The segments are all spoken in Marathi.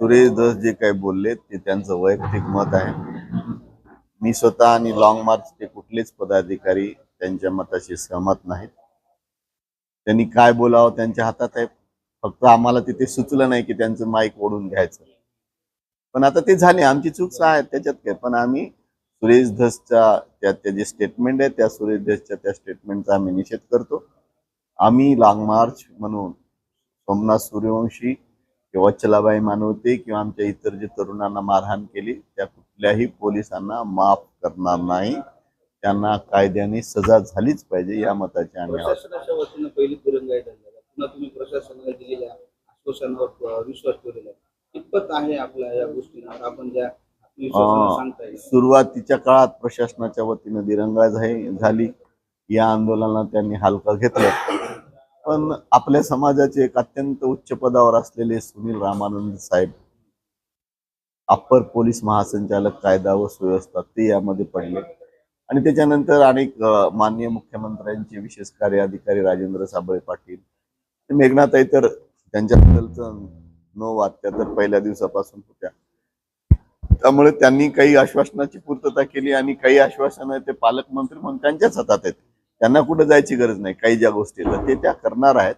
सुरेश दस जे काही बोलले ते त्यांचं वैयक्तिक मत आहे. मी स्वतः आणि लॉंग मार्चचे कुठलेच पदाधिकारी त्यांच्या मताशी सहमत नाहीत. त्यांनी काय बोलावं त्यांच्या हातात आहे. फक्त आम्हाला तिथे सुचलं नाही की त्यांचं माईक ओढून घ्यायचं. पण आता ते झाले आमची चूक आहे त्याच्यात काय. पण आम्ही सुरेश धसच्या त्या जे स्टेटमेंट आहे त्या सुरेश धसच्या त्या स्टेटमेंटचा आम्ही निषेध करतो. आम्ही लॉंग मार्च म्हणून सोमनाथ सूर्यवंशी किंवा चलाबाई मानवते किंवा आमच्या इतर जे तरुणांना मारहाण केली त्या कुठल्याही पोलिसांना माफ करणार नाही. त्यांना कायद्याने सजा झालीच पाहिजे या मताचे आम्ही आहोत. प्रशासनाच्या वतीनं पहिली दिरंगाई झाली आहे. पुन्हा तुम्ही प्रशासनाला दिलेल्या आश्वासनावर अ, विश्वास ठेवलेला आहे. कितपत आहे आपल्या या गोष्टींवर? आपण ज्या आत्मविश्वासानं सांगताय. सुरुवातीच्या काळात प्रशासनाच्या वतीनं दिरंगाई झाली. या आंदोलनाला त्यांनी हलका घेतलं. पण आपल्या समाजाचे एक अत्यंत उच्च पदावर असलेले सुनील रामानंद साहेब अप्पर पोलीस महासंचालक कायदा व सुव्यवस्था ते यामध्ये पडले. आणि त्याच्यानंतर अनेक माननीय मुख्यमंत्र्यांचे विशेष कार्य अधिकारी राजेंद्र साबळे पाटील मेघनाथाई मेघनाताई तर त्यांच्याबद्दलचं नऊ वात्या तर पहिल्या दिवसापासून होत्या. त्यामुळे त्यांनी काही आश्वासनाची पूर्तता केली आणि काही आश्वासनं ते पालकमंत्री म्हणून त्यांच्याच हातात आहेत. त्यांना कुठं जायची गरज नाही. काही ज्या गोष्टी आहेत ते त्या करणार आहेत.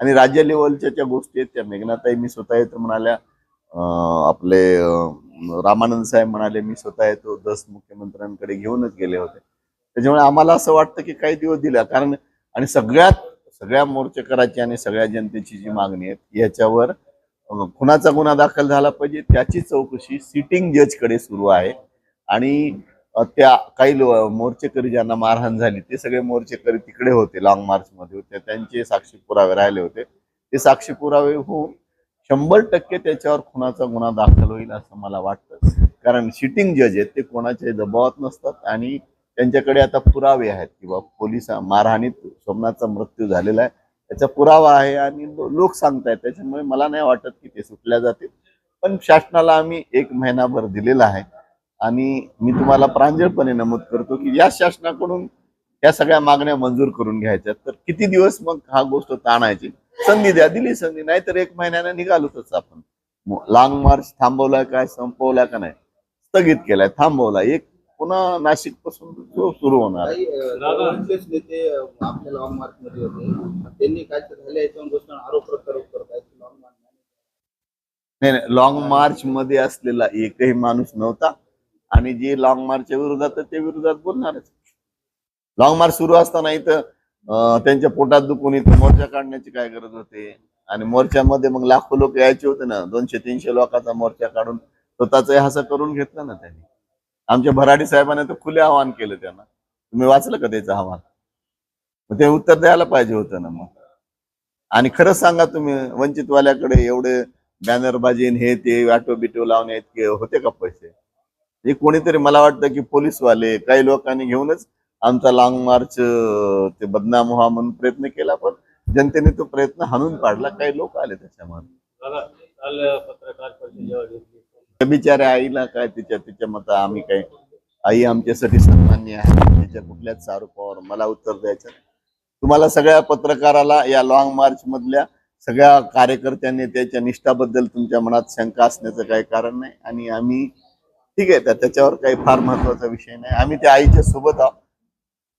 आणि राज्य लेवलच्या ज्या गोष्टी आहेत त्या मेघनाताई मी स्वतः येतो म्हणाल्या आपले रामानंद साहेब म्हणाले मी स्वतः येतो दस मुख्यमंत्र्यांकडे घेऊनच गेले होते. त्याच्यामुळे आम्हाला असं वाटतं की काही दिवस दिला. कारण आणि सगळ्यात सगळ्या मोर्चेकराची आणि सगळ्या जनतेची जी मागणी आहे याच्यावर खुनाचा गुन्हा दाखल झाला पाहिजे. त्याची चौकशी सिटिंग जजकडे सुरू आहे. आणि त्या काही मोर्चेकरी ज्यांना मारहाण झाली ते सगळे मोर्चेकरी तिकडे होते लॉंग मार्च मध्ये होते. त्यांचे साक्षी पुरावे राहिले होते. ते साक्षी पुरावे होऊन शंभर टक्के त्याच्यावर खुनाचा गुन्हा दाखल होईल असं मला वाटतं. कारण सिटिंग जज आहेत ते कोणाच्या दबावात नसतात आणि त्यांच्याकडे आता पुरावे आहेत किंवा पोलीस मारहाणीत सोमनाथचा मृत्यू झालेला आहे. त्याचा पुरावा आहे आणि लोक सांगतायत. त्याच्यामुळे मला नाही वाटत की ते सुटल्या जातील. पण शासनाला आम्ही एक महिनाभर दिलेला आहे. आणि मी तुम्हाला प्रांजळपणे नमूद करतो की या शासनाकडून या सगळ्या मागण्या मंजूर करून घ्यायच्या. तर किती दिवस मग हा गोष्ट ताणायची? संधी द्या दिली संधी. नाहीतर एक महिन्याने निघालोच आपण. लांग मार्च थांबवलाय काय संपवलाय का नाही? स्थगित केलाय थांबवला. एक पुन्हा नाशिकपासून सुरू होणार. नेते आपल्या लॉंग मार्च मध्ये होते. त्यांनी काय तर झाले याच्यावर गोष्ट आरोप प्रत्यारोप करतायत लॉंग मार्च नाही नाही. लॉंग मार्च मध्ये असलेला एकही माणूस नव्हता. आणि जे लॉंग मार्चच्या विरोधात त्या ते विरोधात बोलणारच. लॉंग मार्च सुरू असताना इथं त्यांच्या पोटात दुखून इथं मोर्चा काढण्याची काय गरज होते? आणि मोर्चामध्ये मग लाखो लोक यायचे होते ना दोनशे तीनशे लोकांचा मोर्चा काढून स्वतःच हसं करून घेतलं ना त्यांनी. आमच्या भराडी साहेबांनी तर खुले आवाहन केलं त्यांना. तुम्ही वाचलं का त्याचं आव्हान? मग ते उत्तर द्यायला पाहिजे होतं ना मग. आणि खरंच सांगा तुम्ही वंचितवाल्याकडे एवढे बॅनरबाजी हे ते ऑटो बिटो लावण्यात इतके होते का पैसे? हे कोणीतरी मला वाटतं की पोलीसवाले काही लोकांनी घेऊनच आमचा लॉंग मार्च ते बदनाम व्हा म्हणून प्रयत्न केला पण जनतेने तो प्रयत्न हाणून पाडला. काही लोक आले त्याच्यामध्ये बिचाऱ्या आईला काय तिच्या तिच्या मत आम्ही काय आई आमच्यासाठी सन्मान्य आहे. तिच्या कुठल्याच आरोपावर मला उत्तर द्यायचं. तुम्हाला सगळ्या पत्रकाराला या लॉंग मार्च मधल्या सगळ्या कार्यकर्त्यांनी त्याच्या निष्ठाबद्दल तुमच्या मनात शंका असण्याचं काही कारण नाही. आणि आम्ही ठीक आहे त्या- त्याच्यावर काही फार महत्त्वाचा विषय नाही. आम्ही त्या आईच्या सोबत आहोत.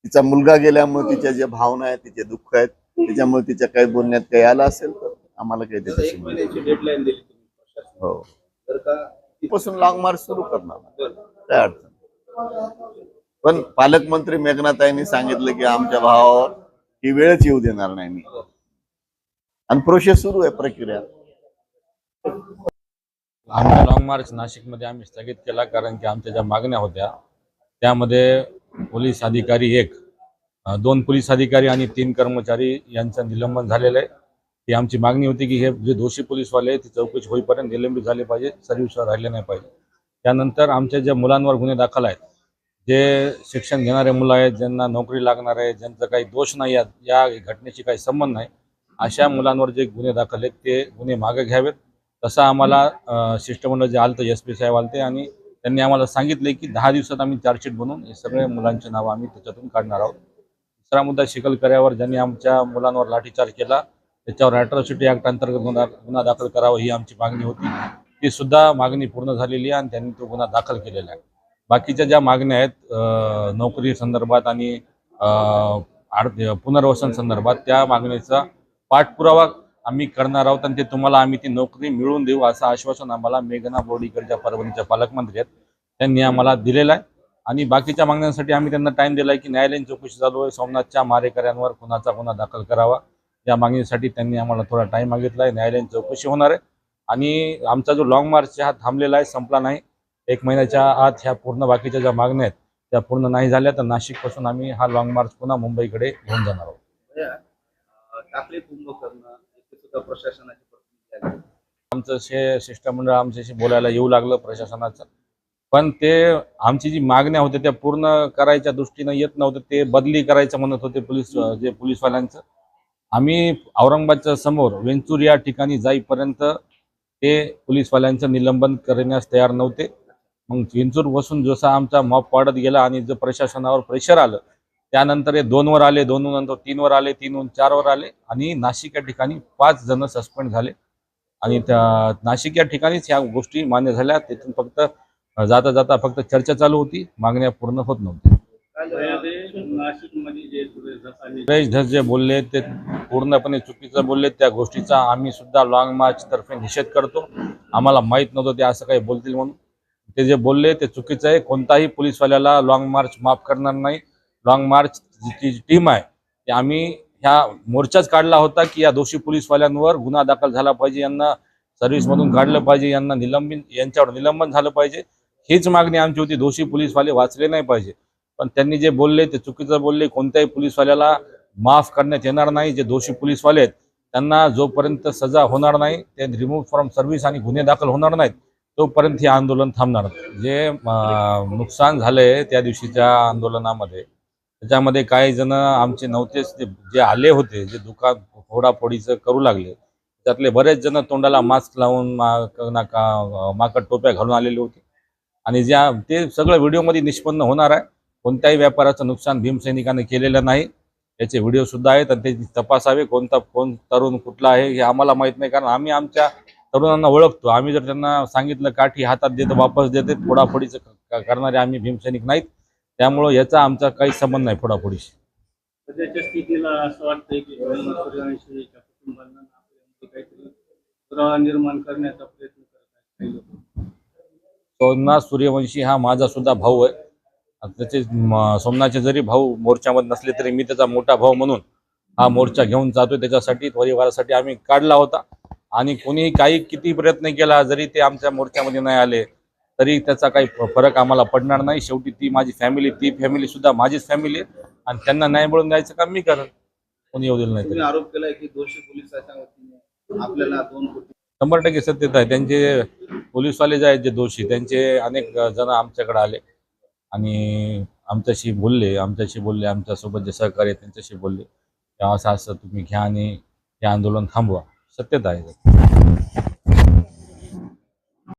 तिचा मुलगा गेल्यामुळे तिच्या ज्या भावना आहेत तिचे दुःख आहेत त्याच्यामुळे तिच्या काही बोलण्यात काही आलं असेल तर आम्हाला काही त्याच्याशी. हो. जर का पासून लॉंग मार्च सुरू करणार. काय अडचण. पण पालकमंत्री मेघनाताईंनी सांगितलं की आमच्या भावावर ही वेळच येऊ देणार नाही मी. आणि प्रोसेस सुरू आहे प्रक्रिया. आमचा लॉंग मार्च नाशिकमध्ये आम्ही स्थगित केला कारण की आमच्या ज्या मागण्या होत्या त्यामध्ये पोलीस अधिकारी एक दोन पोलीस अधिकारी आणि तीन कर्मचारी यांचं निलंबन झालेलं आहे. ही आमची मागणी होती की हे जे दोषी पोलीसवाले ती चौकशी होईपर्यंत निलंबित झाले पाहिजे सर्व्हिसवर राहिले नाही पाहिजे. त्यानंतर आमच्या ज्या मुलांवर गुन्हे दाखल आहेत जे शिक्षण घेणारे मुलं आहेत ज्यांना नोकरी लागणार आहे ज्यांचा काही दोष नाही या घटनेशी काही संबंध नाही अशा मुलांवर जे गुन्हे दाखल आहेत ते गुन्हे मागे घ्यावेत. तसं आम्हाला शिष्टमंडळ जे आलं एस पी साहेब आलते आणि त्यांनी आम्हाला सांगितले की दहा दिवसात आम्ही चार्जशीट बनवून हे सगळे मुलांचे नावं आम्ही त्याच्यातून काढणार आहोत. दुसरा मुद्दा शिकलकऱ्यावर ज्यांनी आमच्या मुलांवर लाठीचार्ज केला त्याच्यावर अॅट्रॉसिटी ॲक्ट अंतर्गत गुन्हा गुन्हा दाखल करावा ही आमची मागणी होती. ती सुद्धा मागणी पूर्ण झालेली आहे आणि त्यांनी तो गुन्हा दाखल केलेला आहे. बाकीच्या ज्या मागण्या आहेत नोकरी संदर्भात आणि पुनर्वसन संदर्भात त्या मागणीचा पाठपुरावा आम्ही करणार आहोत आणि ते तुम्हाला आम्ही ती नोकरी मिळवून देऊ असं आश्वासन आम्हाला मेघना बोर्डीकरच्या परभणीच्या पालकमंत्री आहेत. त्यांनी आम्हाला दिलेलं आहे. आणि बाकीच्या मागण्यांसाठी आम्ही त्यांना टाइम दिला आहे की न्यायालयीन चौकशी चालू आहे. सोमनाथच्या मारेकऱ्यांवर कुणाचा गुन्हा दाखल करावा या मागणीसाठी त्यांनी आम्हाला थोडा टाइम मागितला आहे न्यायालयीन चौकशी होणार आहे. आणि आमचा जो लॉंग मार्च हा थांबलेला आहे संपला नाही. एक महिन्याच्या आत ह्या पूर्ण बाकीच्या ज्या मागण्या आहेत त्या पूर्ण नाही झाल्या तर नाशिकपासून आम्ही हा लॉंग मार्च पुन्हा मुंबईकडे घेऊन जाणार आहोत. सुद्धा प्रशासनाचे प्रतिनिधी आले आमचं शे शिष्टमंडळ आमच्याशी बोलायला येऊ लागलं प्रशासनाचं. पण ते आमची जी मागण्या होत्या त्या पूर्ण करायच्या दृष्टीनं येत नव्हतं ते बदली करायचं म्हणत होते पोलीस जे पोलीसवाल्यांचं. आम्ही औरंगाबादच्या समोर वेंचूर या ठिकाणी जाईपर्यंत ते पोलीसवाल्यांचं निलंबन करण्यास तयार नव्हते. मग वेंचूर बसून जसा आमचा मॉप वाढत गेला आणि जर प्रशासनावर प्रेशर आलं त्यानंतर हे दोनवर आले दोन नंतर तीनवर आले तीनहून चारवर आले आणि नाशिक या ठिकाणी पाच जण सस्पेंड झाले. आणि त्या नाशिक या ठिकाणीच ह्या गोष्टी मान्य झाल्या. तिथून फक्त जाता जाता फक्त चर्चा चालू होती. मागण्या पूर्ण होत नव्हत्या. जे सुरेश धस जे बोलले ते पूर्णपणे चुकीचं बोलले. त्या गोष्टीचा आम्ही सुद्धा लॉंग मार्च तर्फे निषेध करतो. आम्हाला माहीत नव्हतं ते असं काही बोलतील म्हणून. ते जे बोलले ते चुकीचं आहे. कोणताही पोलीसवाल्याला लॉंग मार्च माफ करणार नाही. लॉंग मार्च जी टीम आहे ते आम्ही ह्या मोर्चाच काढला होता की या दोषी पोलीसवाल्यांवर गुन्हा दाखल झाला पाहिजे यांना सर्व्हिसमधून काढलं पाहिजे यांना निलंबित यांच्यावर निलंबन झालं पाहिजे. हीच मागणी आमची होती दोषी पोलीसवाले वाचले नाही पाहिजे. पण त्यांनी जे बोलले ते चुकीचं बोलले कोणत्याही पोलीसवाल्याला माफ करण्यात येणार नाही जे दोषी पोलीसवाले आहेत त्यांना जोपर्यंत सजा होणार नाही ते रिमूव्ह फ्रॉम सर्व्हिस आणि गुन्हे दाखल होणार नाहीत तोपर्यंत हे आंदोलन थांबणार. जे नुकसान झालंय त्या दिवशीच्या आंदोलनामध्ये त्याच्यामध्ये काही जण आमचे नव्हतेच ते जे आले होते जे दुकान फोडाफोडीचं करू लागले त्यातले बरेच जण तोंडाला मास्क लावून मा- नाका माकड टोप्या घालून आलेले होते. आणि ज्या ते सगळं व्हिडिओमध्ये निष्पन्न होणार आहे. कोणत्याही व्यापाराचं नुकसान भीमसैनिकाने केलेलं नाही. याचे व्हिडिओ सुद्धा आहेत आणि ते तपासावे. कोणता कोण तरुण कुठला आहे हे आम्हाला माहीत नाही. कारण आम्ही आमच्या तरुणांना ओळखतो. आम्ही जर त्यांना सांगितलं काठी हातात देतो वापस देते फोडाफोडीचं करणारे आम्ही भीमसैनिक नाहीत. त्यामुळं याचा आमचा काही संबंध नाही फोडाफोडीशी सध्याच्या स्थितीला असं वाटतंय की धर्म सूर्यवंशीच्या कुटुंबांना आपल्यामध्ये काहीतरी पुरावा निर्माण करण्याचा प्रयत्न करत आहेत काही लोक. सोमनाथ सूर्यवंशी हा माझा सुद्धा भाऊ आहे. त्याचे म- सोमनाथचे जरी भाऊ मोर्चामध्ये नसले तरी मी त्याचा मोठा भाऊ म्हणून हा मोर्चा घेऊन जातोय. त्याच्यासाठी परिवारासाठी आम्ही काढला होता. आणि कोणी काही किती प्रयत्न केला जरी ते आमच्या मोर्चामध्ये नाही आले तरी त्याचा काही फरक आम्हाला पडणार नाही. शेवटी ती माझी फॅमिली ती फॅमिली सुद्धा माझीच फॅमिली आहे. आणि त्यांना न्याय मिळवून द्यायचं काम मी करत कोणी येऊ दिलं नाही आरोप केलाय की दोषी पोलिसाच्या आपल्याला दोन शंभर टक्के सत्यता आहे. त्यांचे पोलीसवाले जे आहेत जे दोषी त्यांचे अनेक जण आमच्याकडे आले. आणि आमच्याशी बोलले आमच्याशी बोलले आमच्यासोबत जे सहकारी आहेत त्यांच्याशी बोलले. असं असं तुम्ही घ्या आणि हे आंदोलन थांबवा. सत्यता आहे.